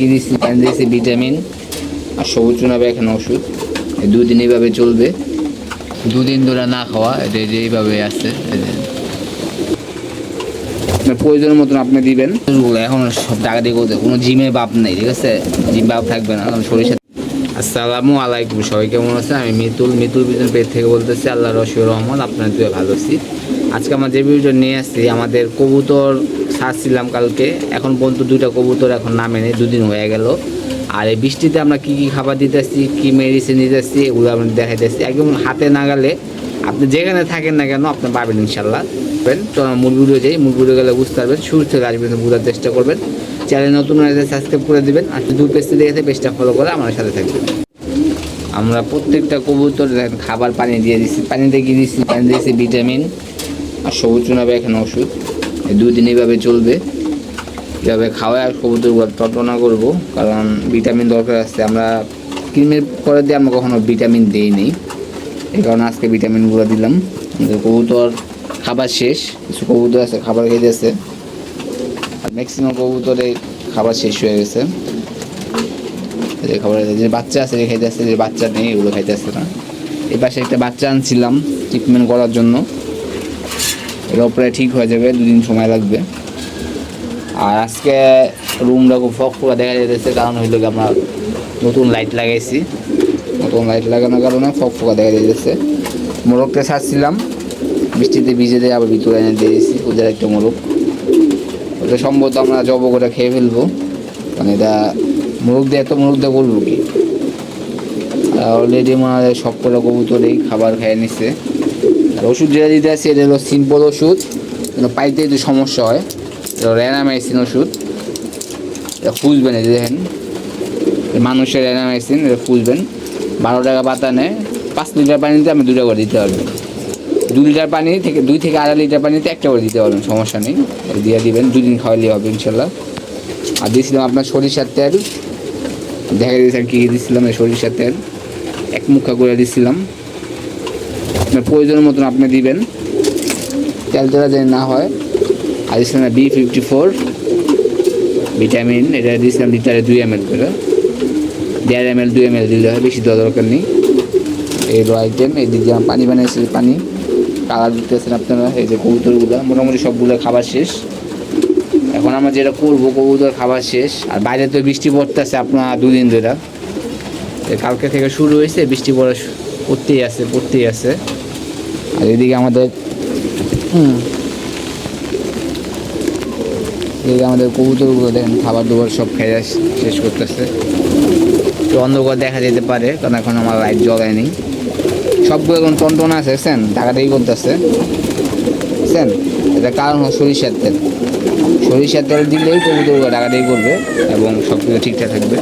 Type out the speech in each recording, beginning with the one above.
দিয়েছি ভিটামিন আর সবুজ চুনাবে এখানে ওষুধ। দুদিন এইভাবে চলবে। দুদিন ধরে না খাওয়া, এটা যে এইভাবে আছে প্রয়োজনের মতন আপনি দিবেন। এখন সব টাকা দিয়ে করতে কোনো জিমে বাপ নেই, ঠিক আছে? জিম বাপ থাকবে না কারণ সরিষা আসসালামু আলাইকুম, সবাই কেমন আছেন? আমি মিতুল মিতুল বিজন পেট থেকে বলতেছি আল্লাহ রশিউর রহমান আপনার তুই ভালো আছি। আজকে আমরা যে ভিডিওটা নিয়ে আসছি, আমাদের কবুতর ছাড়ছিলাম কালকে। এখন পর্যন্ত দুইটা কবুতর এখন নামে নেই, দুদিন হয়ে গেল। আর এই বৃষ্টিতে আমরা কি কি খাবার দিতেছি কি মেডিসিন দিতেছি এগুলো আমরা দেখাইতেছি একদম হাতে না নাগালে আপনি যেখানে থাকেন না কেন, আপনি পাবেন ইনশাল্লাহ তো আমরা মূল যাই। মূল গেলে বুঝতে পারবেন, শুরু থেকে আসবেন বোঝার চেষ্টা করবেন। চ্যানেল নতুন হয়ে সাবস্ক্রাইব করে দিবেন। আর দু পেজটি দেখে পেজটা ফলো করে আমার সাথে থাকবেন। আমরা প্রত্যেকটা কবুতর খাবার পানি দিয়ে দিচ্ছি পানিতে কি দিচ্ছি পানি দিয়েছি ভিটামিন আর সবুজ চুনাবে এখানে ওষুধ। দুই দিন এইভাবে চলবে। এভাবে খাওয়ায় আর কবুতরগুলো টটনা করব, কারণ ভিটামিন দরকার আছে। আমরা ক্রিমের পরে দিয়ে আমরা কখনো ভিটামিন দিই নি এই কারণে আজকে ভিটামিনগুলো দিলাম। কবুতর খাবার শেষ। কিছু কবুতর আছে, খাবার খেতে আছে আর ম্যাক্সিমাম কবুতরে খাবার শেষ হয়ে গেছে। যে খাবার যে বাচ্চা আছে, যে খাইতে আসছে যে বাচ্চা নেই, এগুলো খাইতে আসছে না। এই পাশে একটা বাচ্চা আনছিলাম ট্রিটমেন্ট করার জন্য। এটা প্রায় ঠিক হয়ে যাবে, দুদিন সময় লাগবে। আর আজকে রুমটা খুব ফক ফুকা দেখা যেতেছে কারণ হইল কি আমরা নতুন লাইট লাগাইছি। নতুন লাইট লাগানোর কারণে ফক ফুকা দেখা যেতেছে মোরগটা সারছিলাম বৃষ্টিতে ভিজে দিয়ে আবার ভিতরে এনে দিয়ে দিয়েছি, ওদের একটা মোরগ। ওটা সম্ভবত আমরা জব করে খেয়ে ফেলব। মানে এটা মুরগ দিয়ে, এত মুরগ দিয়ে করব কি? অলরেডি মনে হয় সব কটা কবুতরেই খাবার খেয়ে নিচ্ছে ওষুধ যেটা দিতে আছে এটা হলো সিম্পল ওষুধ। পাইতে একটু সমস্যা হয়, এটা র্যানামাইসিন ওষুধ। এটা ফুসবেন এই দেখেন। এটা মানুষের র্যানামাইসিন এটা ফুসবেন বারো টাকা পাতা নেয়। পাঁচ লিটার পানিতে আমি দুটা করে দিতে পারব দু লিটার পানি থেকে, দুই থেকে আড়াই লিটার পানিতে একটা করে দিতে পারবেন, সমস্যা নেই। এটা দিয়ে দিবেন, দুদিন খাওয়ালেই হবে ইনশাল্লাহ। আর দিয়েছিলাম আপনার সরিষার তেল। দেখা দিয়েছিলাম কী দিয়েছিলাম, এই সরিষার তেল। এক মুখা করে দিয়েছিলাম। আপনার প্রয়োজনের মতন আপনি দিবেন। তেল তেলা যেন না হয়। আর দিয়েছিলাম বি ফিফটি ফোর ভিটামিন, এটা দিয়েছিলাম লিটারে দুই এম এল করে। দেড় এম এল দুই এম এল দিলে হয়, বেশি দেওয়া দরকার নেই। এই আইটেম এই দিয়ে পানি বানিয়েছি পানি। কালার দিতেছেন আপনারা, এই যে কবুতরগুলো, মোটামুটি সবগুলো খাবার শেষ। এখন আমরা যেটা করব, কবুতর খাবার শেষ। আর বাইরে তো বৃষ্টি পড়তেছে আপনার দুদিন ধরে। কালকে থেকে শুরু হয়েছে, বৃষ্টি পড়া পড়তেই আছে পড়তেই আছে। আর এদিকে আমাদের এদিকে আমাদের কবুতরগুলো দেখেন খাবার দাবার সব খেয়ে শেষ করতেছে। তো অন্ধকার দেখা যেতে পারে কারণ এখন আমার লাইট জ্বলায় নেই সবগুলো এখন টনটনা আছে দেখছেন টাকাটাই করতেছে। বুঝছেন? এটা কারণ হলো সরিষার তেল। সরিষার তেল দিলেই কবুতরগুলো টাকাটাই করবে এবং সব কিছু ঠিকঠাক থাকবে।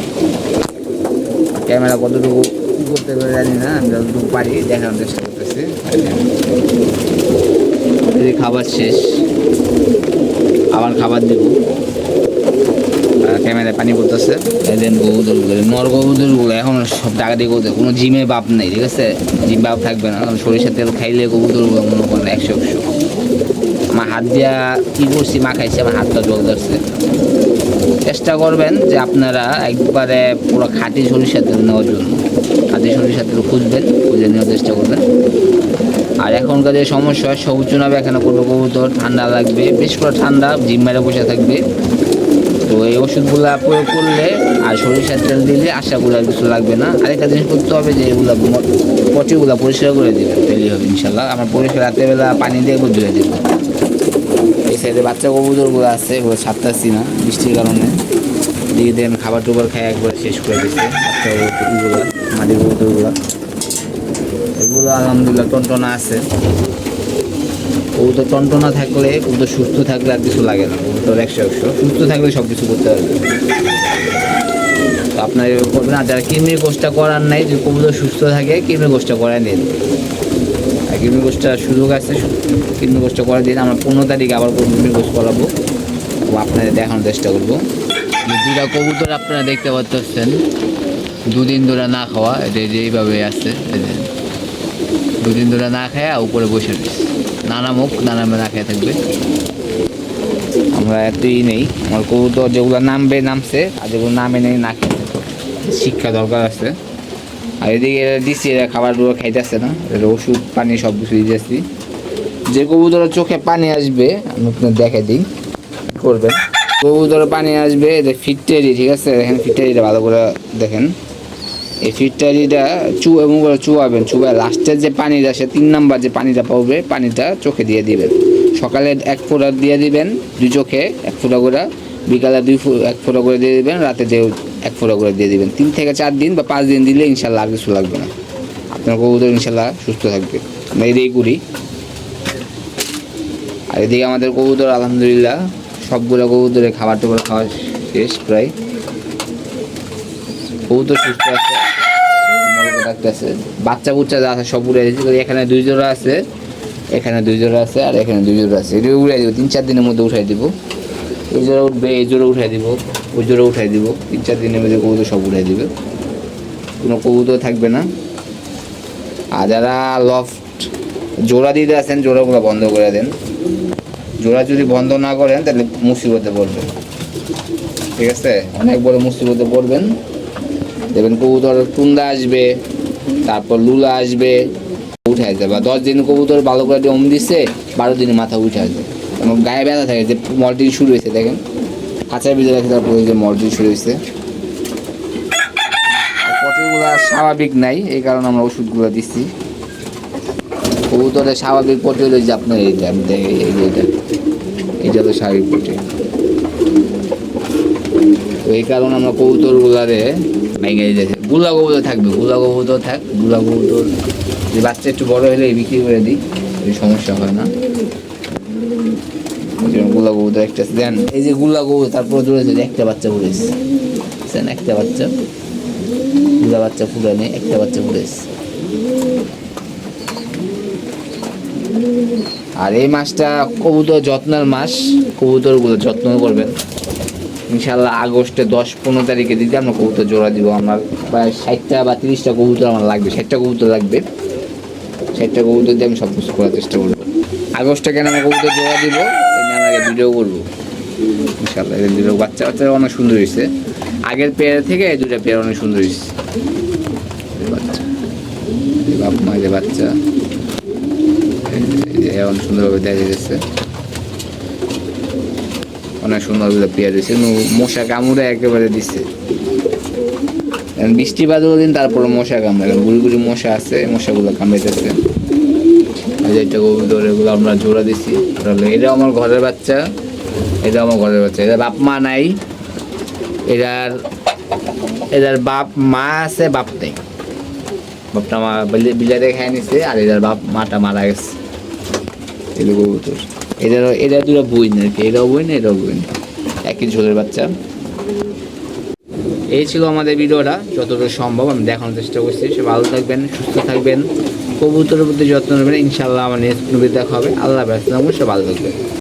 ক্যামেরা কতটুকু করতে পারে জানি না আমি যতটুকু পারি দেখানোর চেষ্টা খাবার শেষ। আবার খাবার দেবো। ক্যামেরায় পানি পড়তেছে। দেন কবুতরগুলো নর কবুতরগুলো এখন সব টাকা দিয়ে করতে কোনো জিমে বাপ নেই, ঠিক আছে? জিম বাপ থাকবে না। কারণ সরিষার তেল খাইলে কবুতরগুলো মনে করেন একশো একশো। আমার হাত দিয়া কী করছি, মা খাইছি, আমার হাতটা জল ধরছে। চেষ্টা করবেন যে আপনারা একবারে পুরো খাঁটি সরিষার তেল নেওয়ার জন্য। সরিষার তেল খুঁজবেন, খুঁজে নেওয়ার চেষ্টা করবেন। আর এখনকার যে সমস্যা, সবুজ চুনাবে এখানে করবে, কবুতর ঠান্ডা লাগবে বেশ করে ঠান্ডা, জিম মেরে বসে থাকবে। তো এই ওষুধগুলা প্রয়োগ করলে আর সরিষার তেল দিলে আশাগুলো আর কিছু লাগবে না। আরেকটা জিনিস করতে হবে যে এগুলো পটিগুলো পরিষ্কার করে দেবে তেলই হবে, ইনশাল্লাহ। আমার পরিষ্কার রাত্রেবেলা পানি দিয়ে ধুয়ে দেবো। এই সাইডে বাচ্চা কবুতরগুলো আছে, এগুলো ছাড়তেছি না বৃষ্টির কারণে। দিয়ে দেন খাবার টুবার খাই একবার শেষ করে দিচ্ছে বাচ্চা কবুতরগুলো মাটির কবুতরগুলো এগুলো আলহামদুলিল্লাহ টনটনা আছে। কবুতর টনটনা থাকলে কবুতর সুস্থ থাকলে আর কিছু লাগে না। কবুতর একশো একশো। সুস্থ থাকলে সব কিছু করতে পারবে আপনার করবেন, আর যারা কৃমির কোষটা করার নাই যে কবুতর সুস্থ থাকে, কৃমির কোষটা করায় নিন। আর কৃমির কোষটা সুযোগ আছে, কৃমির কোষটা করে দিন আমরা পনেরো তারিখে আবার কৃমির কোষ করাবো। আপনাদের দেখানোর চেষ্টা করব। দুটা কবুতর আপনারা দেখতে পাচ্ছেন। দুদিন ধরে না খাওয়া এটা যে এইভাবে আছে দুদিন ধরে না খায় উপরে বসে নানা মুখ, নানা না খেয়ে থাকবে। আমরা এতই নেই, আমার কবুতর যেগুলো নামবে, নামছে, আর যেগুলো নামে নেই, না খেয়ে শিক্ষা দরকার আছে। আর এদিকে দিচ্ছি এরা খাবারগুলো খাইতেছে না। এর ওষুধ, পানি সব কিছু দিয়েছি যে কবুতরের চোখে পানি আসবে, আমি আপনার দেখে দিই। করবেন। কবুতরের পানি আসবে এটা ফিটটারি ঠিক আছে? দেখেন ফিটটারিটা ভালো করে দেখেন। এই ফিটটারিটা চু এবং চুয়াবেন, চুবায় লাস্টের যে পানিটা, সে তিন নাম্বার যে পানিটা পাবে পানিটা চোখে দিয়ে দিবেন। সকালে এক ফোঁটা দিয়ে দিবেন, দুই চোখে এক ফোঁটা করে। বিকালে দুই এক ফোঁটা করে দিয়ে দিবেন, রাতে যে এক ফোঁটা করে দিয়ে দিবেন। তিন থেকে চার দিন বা পাঁচ দিন দিলে ইনশাল্লাহ আর কিছু লাগবে না। আপনার কবুতর ইনশাল্লাহ সুস্থ থাকবে। আমরা এদিকে করি আর এদিকে আমাদের কবুতর, আলহামদুলিল্লাহ, সবগুলো কবুতরে খাবার টাবার খাওয়া শেষ প্রায়। কবুতর সুস্থ আছে। ডাকতেছে বাচ্চা বুচ্চা যা আছে সব উড়ে দিয়েছে। এখানে দুই জোড়া আছে, এখানে দুই জোড়া আছে, আর এখানে দুই জোড়া আছে। এটা উড়াই দিব, তিন চার দিনের মধ্যে উঠাই দিব। এই জোড়া উঠবে, এই জোড়া উঠাই দিব, ওই জোড়া উঠাই দিব। তিন চার দিনের মধ্যে কবুতর সব উঠাই দিবে। কোনো কবুতর থাকবে না। আর যারা লফট জোড়া দিতে আছেন, জোড়াগুলো বন্ধ করে দেন। জোড়া যদি বন্ধ না করেন, তাহলে মুসিবতে পড়বেন। ঠিক আছে? অনেক বড় মুসিবতে পড়বেন। দেখবেন কবুতর টুন্দা আসবে, তারপর লুলা আসবে, উঠে আসবে। বা দশ দিন কবুতর ভালো করে জম দিচ্ছে বারো দিনে মাথা উঠে আসবে। এবং গায়ে ব্যথা থাকে, যে মলটি শুরু হয়েছে, দেখেন। কাঁচা ভিতরে রাখে তারপরে যে মলটি শুরু হয়েছে। পটিগুলো স্বাভাবিক নাই, এই কারণে আমরা ওষুধগুলো দিচ্ছি কবুতরের স্বাভাবিক পটি হলো যে আপনার এই আমি দেখি, এই যে এটা এটা স্বাভাবিক পটি। তো এই কারণে আমরা কবুতরগুলারে ভেঙে দিতেছি গুলা কবুতর থাকবে গুলা কবুতর থাকগুলা কবুতর যে বাচ্চা একটু বড় হলে বিক্রি করে দিই, এই সমস্যা হয় না। গুলা কবুতর একটা। দেন, এই যে গুলা কবুতর তারপরে ধরেছে যে একটা বাচ্চা পড়েছে দেন, একটা বাচ্চা গুলা বাচ্চা ফুলে নেই একটা বাচ্চা পড়েছে আর এই মাসটা কবুতর যত্নের মাস কবুতরগুলো যত্ন করবেন। ইনশাল্লাহ আগস্টে দশ পনেরো তারিখে দিতে আমরা কবুতর জোড়া দিব। আমার প্রায় ষাটটা বা তিরিশটা কবুতর আমার লাগবে, ষাটটা কবুতর লাগবে। ষাটটা কবুতর দিয়ে আমি সব কিছু করার চেষ্টা করব। আগস্টে কেন আমরা কবুতর জোড়া দিব আগে ভিডিও করব। ইনশাল্লাহ এদের ভিডিও বাচ্চা বাচ্চা অনেক সুন্দর হয়েছে। আগের পেয়ার থেকে এই দুটা পেয়ার অনেক সুন্দর হয়েছে। বাচ্চা। বাপ মা যে বাচ্চা অনেক সুন্দরভাবে দেখা যাচ্ছে অনেক সুন্দর সুন্দরভাবে পেয়ার দিচ্ছে মশা কামড়ে একেবারে দিচ্ছে বৃষ্টি বাদল দিন, তারপরে মশা কামড়ে। গুড়ি গুড়ি মশা আছে, মশাগুলো কামড়াইতেছে। এই যে একটা কবুতর এগুলো আমরা জোড়া তাহলে এটা আমার ঘরের বাচ্চা। এটা আমার ঘরের বাচ্চা। এদের বাপ মা নাই। এটার এটার বাপ মা আছে, বাপ নেই। বাপটা মা বিলে- বিলাতে খাই নিছে আর এটার বাপ মাটা মারা গেছে। এগুলো কবুতর এদের এরা দুটো বইন আর কি। এরাও বইন না বইন একই ঝোলের বাচ্চা। এই ছিল আমাদের ভিডিওটা। যতটুকু সম্ভব আমি দেখানোর চেষ্টা করছি। সে ভালো থাকবেন, সুস্থ থাকবেন। কবুতরের প্রতি যত্ন নেবেন। ইনশাল্লাহ আমার নেক্সট মুভি দেখা হবে। আল্লাহ ব্যস্ত সে ভালো থাকবেন।